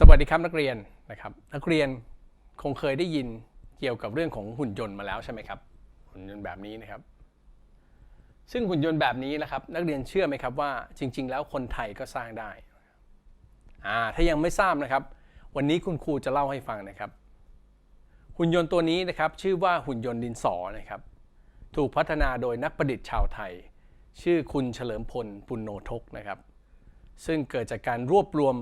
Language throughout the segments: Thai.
สวัสดีครับนักเรียนนะครับนักเรียนคงเคยได้ยินเกี่ยวกับเรื่องของหุ่นยนต์มาแล้วใช่ไหมครับหุ่นยนต์แบบนี้นะครับ ซึ่งหุ่นยนต์แบบนี้นะครับ นักเรียนเชื่อไหมครับว่าจริง ๆ แล้วคนไทยก็สร้างได้อ่าถ้ายังไม่ทราบนะครับ วันนี้คุณครูจะเล่าให้ฟังนะครับ หุ่นยนต์ตัวนี้นะครับ ชื่อว่าหุ่นยนต์ดินสอนะครับ ถูกพัฒนาโดยนักประดิษฐ์ชาวไทย ชื่อคุณเฉลิมพลปุณโนทกนะครับ ซึ่งเกิดจากการรวบรวม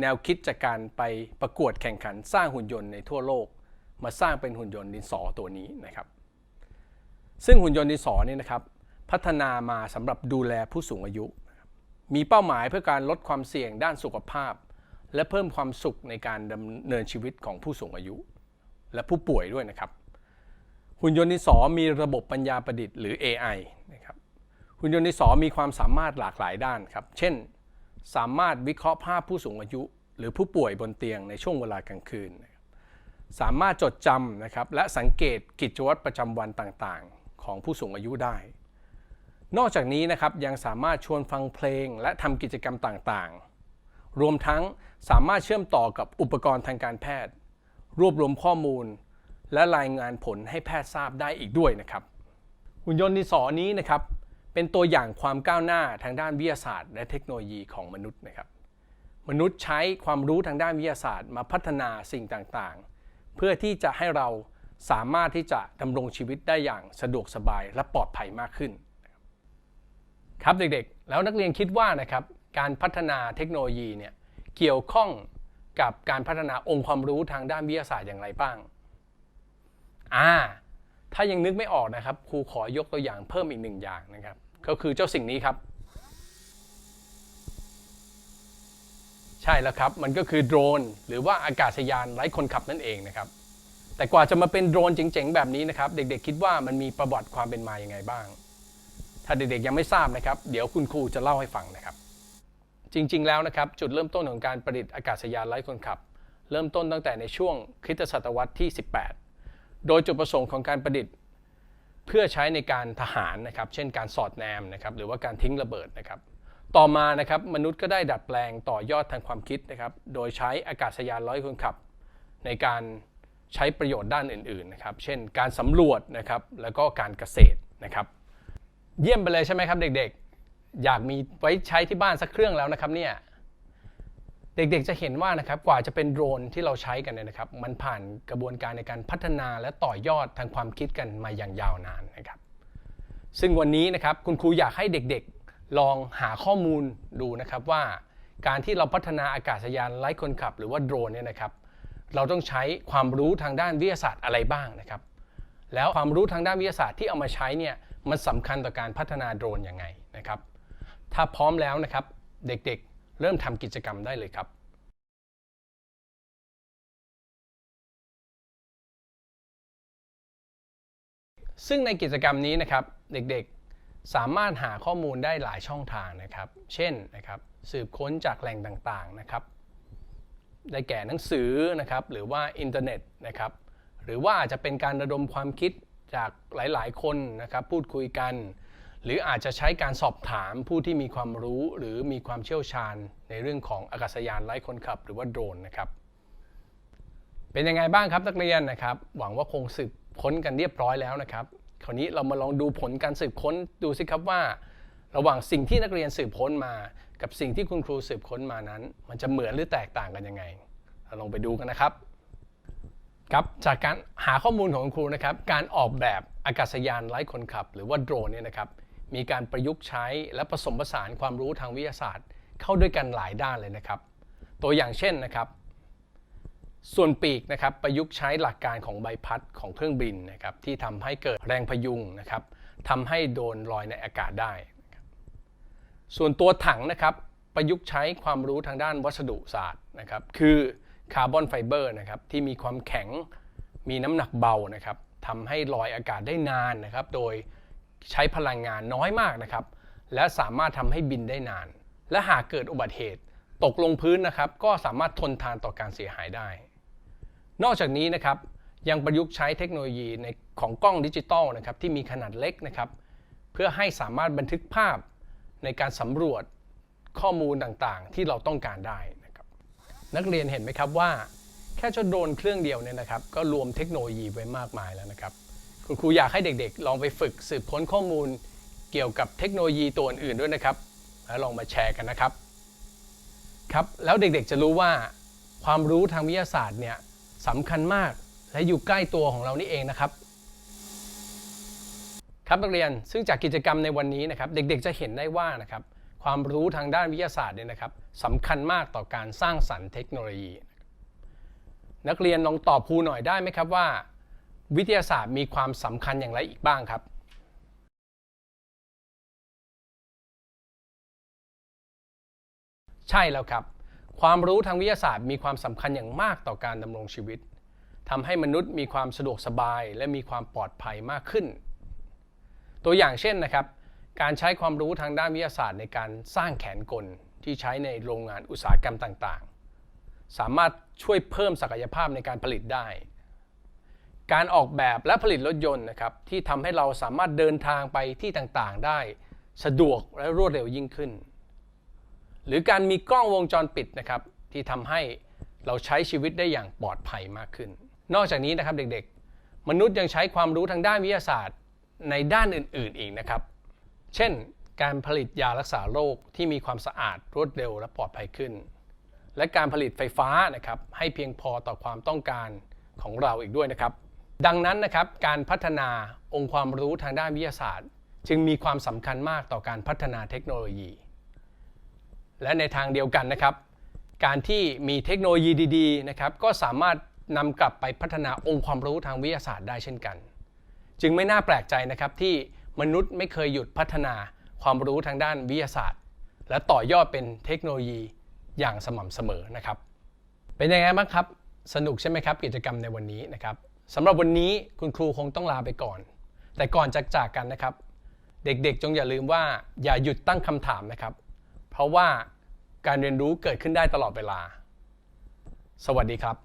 แนวคิดจากการไปประกวดแข่งขันสร้างหุ่นยนต์ในทั่วโลก มาสร้างเป็นหุ่นยนต์ดินสอตัวนี้นะครับ ซึ่งหุ่นยนต์ดินสอนี่นะครับ พัฒนามาสำหรับดูแลผู้สูงอายุ มีเป้าหมายเพื่อการลดความเสี่ยงด้านสุขภาพ และเพิ่มความสุขในการดำเนินชีวิตของผู้สูงอายุ และผู้ป่วยด้วยนะครับ หุ่นยนต์ดินสอมีระบบปัญญาประดิษฐ์หรือ AI นะครับหุ่นยนต์ดินสอมีความสามารถหลากหลายด้านครับ เช่น สามารถวิเคราะห์ภาพผู้สูงอายุ หรือผู้ป่วยบนเตียงในช่วงเวลากลางคืน สามารถจดจำนะครับและสังเกตกิจวัตรประจำวันต่างๆ ของผู้สูงอายุได้ นอกจากนี้นะครับยังสามารถชวนฟังเพลง และทำกิจกรรมต่างๆ รวมทั้งสามารถเชื่อมต่อกับอุปกรณ์ทางการแพทย์ รวบรวมข้อมูล และรายงานผลให้แพทย์ทราบได้อีกด้วยนะครับหุ่นยนต์ดินสอนี้นะครับ เป็นตัวอย่างความก้าวหน้าทางด้านวิทยาศาสตร์ และเทคโนโลยีของมนุษย์นะครับ มนุษย์ใช้ความรู้ทางด้านวิทยาศาสตร์ มาพัฒนาสิ่งต่างๆ เพื่อที่จะให้เราสามารถที่จะดำรงชีวิตได้อย่างสะดวกสบายและปลอดภัยมากขึ้น ครับเด็กๆ แล้วนักเรียนคิดว่านะครับการพัฒนาเทคโนโลยีเนี่ยเกี่ยวข้องกับการพัฒนาองค์ความรู้ทางด้านวิทยาศาสตร์อย่างไรบ้าง อ่า ถ้ายังนึกไม่ออกนะครับครูขอยกตัวอย่างเพิ่มอีกหนึ่งอย่างนะครับ ก็คือเจ้าสิ่งนี้ครับ ใช่แล้วครับ มันก็คือโดรน หรือว่าอากาศยานไร้คนขับนั่นเองนะครับ แต่กว่าจะมาเป็นโดรนเจ๋งๆแบบนี้นะครับ เด็กๆคิดว่ามันมีประวัติความเป็นมาอย่างไงบ้าง ถ้าเด็กๆยังไม่ทราบนะครับ เดี๋ยวคุณครูจะเล่าให้ฟังนะครับ จริงๆแล้วนะครับ จุดเริ่มต้นของการประดิษฐ์อากาศยานไร้คนขับ เริ่มต้นตั้งแต่ในช่วงคริสตศตวรรษที่ 18 โดยจุดประสงค์ของการประดิษฐ์ เพื่อใช้ในการทหารนะครับ เช่นการสอดแนมนะครับ หรือว่าการทิ้งระเบิดนะครับ ต่อมานะครับมนุษย์ก็ได้ดัดแปลงต่อยอดทางความคิดนะครับ โดยใช้อากาศยานร้อยคนขับ ในการใช้ประโยชน์ด้านอื่นๆนะครับ เช่น การสำรวจนะครับ แล้วก็การเกษตรนะครับ เยี่ยมไปเลยใช่ไหมครับเด็กๆ อยากมีไว้ใช้ที่บ้านสักเครื่องแล้วนะครับเนี่ย เด็กๆจะเห็นว่านะครับกว่าจะเป็นโดรนที่เราใช้กันเนี่ยนะครับ มันผ่านกระบวนการในการพัฒนาและต่อยอดทางความคิดกันมาอย่างยาวนานนะครับ ซึ่งวันนี้นะครับคุณครูอยากให้เด็กๆลองหาข้อมูลดูนะครับว่า การที่เราพัฒนาอากาศยานไร้คนขับ หรือว่าโดรนเนี่ยนะครับ เราต้องใช้ความรู้ทางด้านวิทยาศาสตร์อะไรบ้างนะครับ แล้วความรู้ทางด้านวิทยาศาสตร์ที่เอามาใช้เนี่ยมันสำคัญต่อการพัฒนาโดรนยังไงนะครับ ถ้าพร้อมแล้วนะครับเด็กๆ เริ่มทำกิจกรรมได้เลยครับซึ่งในกิจกรรมนี้นะครับเด็กๆสามารถหาข้อมูลได้หลายช่องทางนะครับ เช่นนะครับสืบค้นจากแหล่งต่างๆนะครับ ได้แก่หนังสือนะครับหรือว่าอินเทอร์เน็ตนะครับ หรือว่าอาจจะเป็นการระดมความคิดจากหลายๆ คนนะครับ พูดคุยกัน หรืออาจจะใช้การสอบถามผู้ที่มีความรู้หรือมีความเชี่ยวชาญในเรื่องของอากาศยานไร้คนขับ หรือว่าโดรนนะครับ เป็นยังไงบ้างครับนักเรียนนะครับ หวังว่าคงสืบค้นกันเรียบร้อยแล้วนะครับ คราวนี้เรามาลองดูผลการสืบค้นดูสิครับว่า ระหว่างสิ่งที่นักเรียนสืบค้นมา กับสิ่งที่คุณครูสืบค้นมานั้น มันจะเหมือนหรือแตกต่างกันยังไง เราลองไปดูกันนะครับครับจากการหาข้อมูลของคุณครูนะครับ การออกแบบอากาศยานไร้คนขับ หรือว่าโดรนเนี่ยนะครับ มีการประยุกต์ใช้และผสมผสานความรู้ทางวิทยาศาสตร์ เข้าด้วยกันหลายด้านเลยนะครับ ตัวอย่างเช่นนะครับ ส่วนปีกนะครับประยุกต์ใช้หลักการของใบพัดของเครื่องบินนะครับที่ทำให้เกิดแรงพยุงนะครับทำให้โดนลอยในอากาศได้ ส่วนตัวถังนะครับประยุกต์ใช้ความรู้ทางด้านวัสดุศาสตร์นะครับคือคาร์บอนไฟเบอร์นะครับที่มีความแข็งมีน้ำหนักเบานะครับทำให้ลอยอากาศได้นานนะครับ โดย ใช้พลังงานน้อยมากนะครับ และสามารถทำให้บินได้นาน และหากเกิดอุบัติเหตุ ตกลงพื้นนะครับ ก็สามารถทนทานต่อการเสียหายได้ นอกจากนี้นะครับยังประยุกต์ใช้เทคโนโลยีในของกล้องดิจิตอลนะครับที่มีขนาดเล็กนะครับ เพื่อให้สามารถบันทึกภาพในการสำรวจข้อมูลต่างๆ ที่เราต้องการได้นะครับนักเรียนเห็นไหมครับว่า แค่เจ้าโดรนเครื่องเดียวเนี่ยนะครับ ก็รวมเทคโนโลยีไว้มากมายแล้วนะครับ คุณครูอยากให้เด็กๆ ลองไปฝึกสืบค้นข้อมูลเกี่ยวกับเทคโนโลยีตัวอื่นๆด้วยนะครับ แล้วลองมาแชร์กันนะครับ ครับ แล้วเด็กๆจะรู้ว่า ความรู้ทางวิทยาศาสตร์เนี่ยสำคัญมากและอยู่ใกล้ตัวของเรานี่เองนะครับ ครับนักเรียนซึ่งจากกิจกรรมในวันนี้นะครับ เด็กๆจะเห็นได้ว่านะครับ ความรู้ทางด้านวิทยาศาสตร์เนี่ยนะครับสำคัญมากต่อการสร้างสรรค์เทคโนโลยี นักเรียนลองตอบครูหน่อยได้ไหมครับว่า วิทยาศาสตร์มีความสำคัญอย่างไรอีกบ้างครับใช่แล้วครับ ความรู้ทางวิทยาศาสตร์มีความสำคัญอย่างมากต่อการดำรงชีวิตทำให้มนุษย์มีความสะดวกสบายและมีความปลอดภัยมากขึ้น ตัวอย่างเช่นนะครับ การใช้ความรู้ทางด้านวิทยาศาสตร์ในการสร้างแขนกลที่ใช้ในโรงงานอุตสาหกรรมต่างๆ สามารถช่วยเพิ่มศักยภาพในการผลิตได้ การออกแบบและผลิตรถยนต์นะครับที่ทำให้เราสามารถเดินทางไปที่ต่างๆ ได้สะดวกและรวดเร็วยิ่งขึ้น หรือการมีกล้องวงจรปิดนะครับที่ทำให้เราใช้ชีวิตได้อย่างปลอดภัยมากขึ้น นอกจากนี้นะครับเด็กๆ มนุษย์ยังใช้ความรู้ทางด้านวิทยาศาสตร์ในด้านอื่นๆอีกนะครับ เช่น การผลิตยารักษาโรคที่มีความสะอาดรวดเร็วและปลอดภัยขึ้น และการผลิตไฟฟ้านะครับให้เพียงพอต่อความต้องการของเราอีกด้วยนะครับ ดังนั้นนะครับการพัฒนาองค์ความรู้ทางด้านวิทยาศาสตร์ จึงมีความสำคัญมากต่อการพัฒนาเทคโนโลยี และในทางเดียวกันนะครับ การที่มีเทคโนโลยีดีๆนะครับก็สามารถนำกลับไปพัฒนาองค์ความรู้ทางวิทยาศาสตร์ได้เช่นกัน จึงไม่น่าแปลกใจนะครับที่มนุษย์ไม่เคยหยุดพัฒนาความรู้ทางด้านวิทยาศาสตร์ และต่อยอดเป็นเทคโนโลยีอย่างสม่ำเสมอนะครับ เป็นยังไงบ้างครับ สนุกใช่ไหมครับ กิจกรรมในวันนี้นะครับ สำหรับวันนี้คุณครูคงต้องลาไปก่อน แต่ก่อนจะจากกันนะครับ เด็กๆ จงอย่าลืมว่าอย่าหยุดตั้งคำถามนะครับ เพราะว่าการเรียนรู้เกิดขึ้นได้ตลอดเวลา สวัสดีครับ